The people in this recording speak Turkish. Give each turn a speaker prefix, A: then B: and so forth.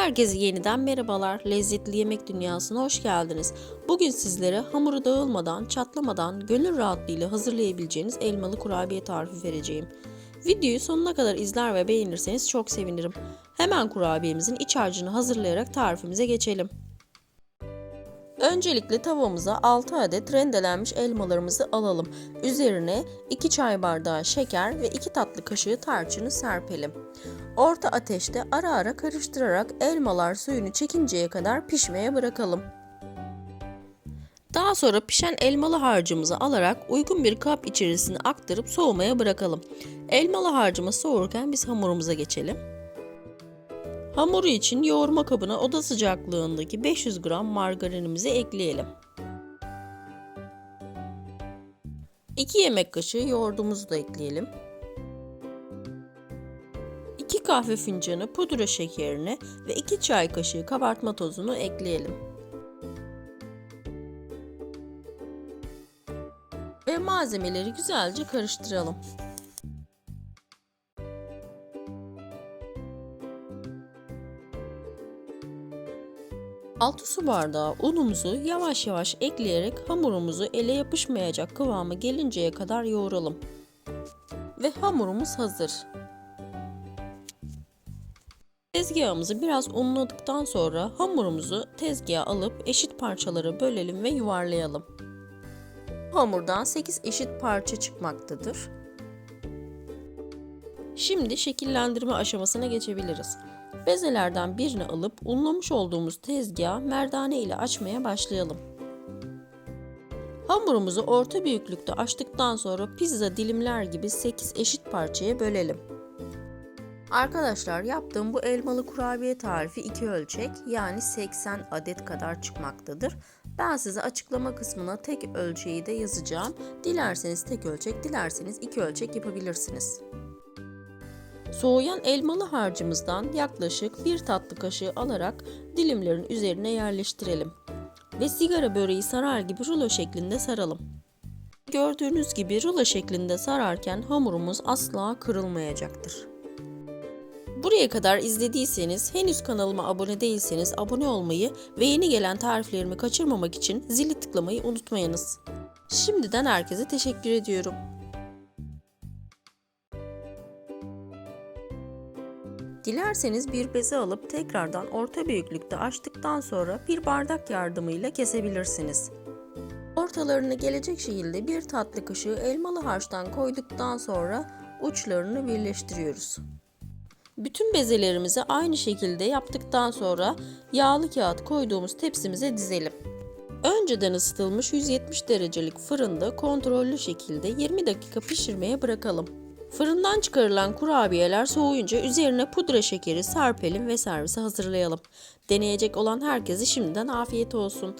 A: Herkese yeniden merhabalar. Lezzetli yemek dünyasına hoş geldiniz. Bugün sizlere hamuru dağılmadan, çatlamadan, gönül rahatlığıyla hazırlayabileceğiniz elmalı kurabiye tarifi vereceğim. Videoyu sonuna kadar izler ve beğenirseniz çok sevinirim. Hemen kurabiyemizin iç harcını hazırlayarak tarifimize geçelim. Öncelikle tavamıza 6 adet rendelenmiş elmalarımızı alalım. Üzerine 2 çay bardağı şeker ve 2 tatlı kaşığı tarçını serpelim. Orta ateşte ara ara karıştırarak elmalar suyunu çekinceye kadar pişmeye bırakalım. Daha sonra pişen elmalı harcımızı alarak uygun bir kap içerisine aktarıp soğumaya bırakalım. Elmalı harcımız soğurken biz hamurumuza geçelim. Hamuru için yoğurma kabına oda sıcaklığındaki 500 gram margarinimizi ekleyelim. 2 yemek kaşığı yoğurdumuzu da ekleyelim. 2 kahve fincanı pudra şekerini ve 2 çay kaşığı kabartma tozunu ekleyelim. Ve malzemeleri güzelce karıştıralım. Altı su bardağı unumuzu yavaş yavaş ekleyerek hamurumuzu ele yapışmayacak kıvama gelinceye kadar yoğuralım. Ve hamurumuz hazır. Tezgahımızı biraz unladıktan sonra hamurumuzu tezgaha alıp eşit parçalara bölelim ve yuvarlayalım. Hamurdan 8 eşit parça çıkmaktadır. Şimdi şekillendirme aşamasına geçebiliriz. Bezelerden birini alıp unlamış olduğumuz tezgahı merdane ile açmaya başlayalım. Hamurumuzu orta büyüklükte açtıktan sonra pizza dilimler gibi 8 eşit parçaya bölelim. Arkadaşlar yaptığım bu elmalı kurabiye tarifi iki ölçek yani 80 adet kadar çıkmaktadır. Ben size açıklama kısmına tek ölçeği de yazacağım. Dilerseniz tek ölçek, dilerseniz iki ölçek yapabilirsiniz. Soğuyan elmalı harcımızdan yaklaşık bir tatlı kaşığı alarak dilimlerin üzerine yerleştirelim. Ve sigara böreği sarar gibi rulo şeklinde saralım. Gördüğünüz gibi rulo şeklinde sararken hamurumuz asla kırılmayacaktır. Buraya kadar izlediyseniz, henüz kanalıma abone değilseniz abone olmayı ve yeni gelen tariflerimi kaçırmamak için zili tıklamayı unutmayınız. Şimdiden herkese teşekkür ediyorum. Dilerseniz bir beze alıp tekrardan orta büyüklükte açtıktan sonra bir bardak yardımıyla kesebilirsiniz. Ortalarına gelecek şekilde bir tatlı kaşığı elmalı harçtan koyduktan sonra uçlarını birleştiriyoruz. Bütün bezelerimizi aynı şekilde yaptıktan sonra yağlı kağıt koyduğumuz tepsimize dizelim. Önceden ısıtılmış 170 derecelik fırında kontrollü şekilde 20 dakika pişirmeye bırakalım. Fırından çıkarılan kurabiyeler soğuyunca üzerine pudra şekeri serpelim ve servise hazırlayalım. Deneyecek olan herkese şimdiden afiyet olsun.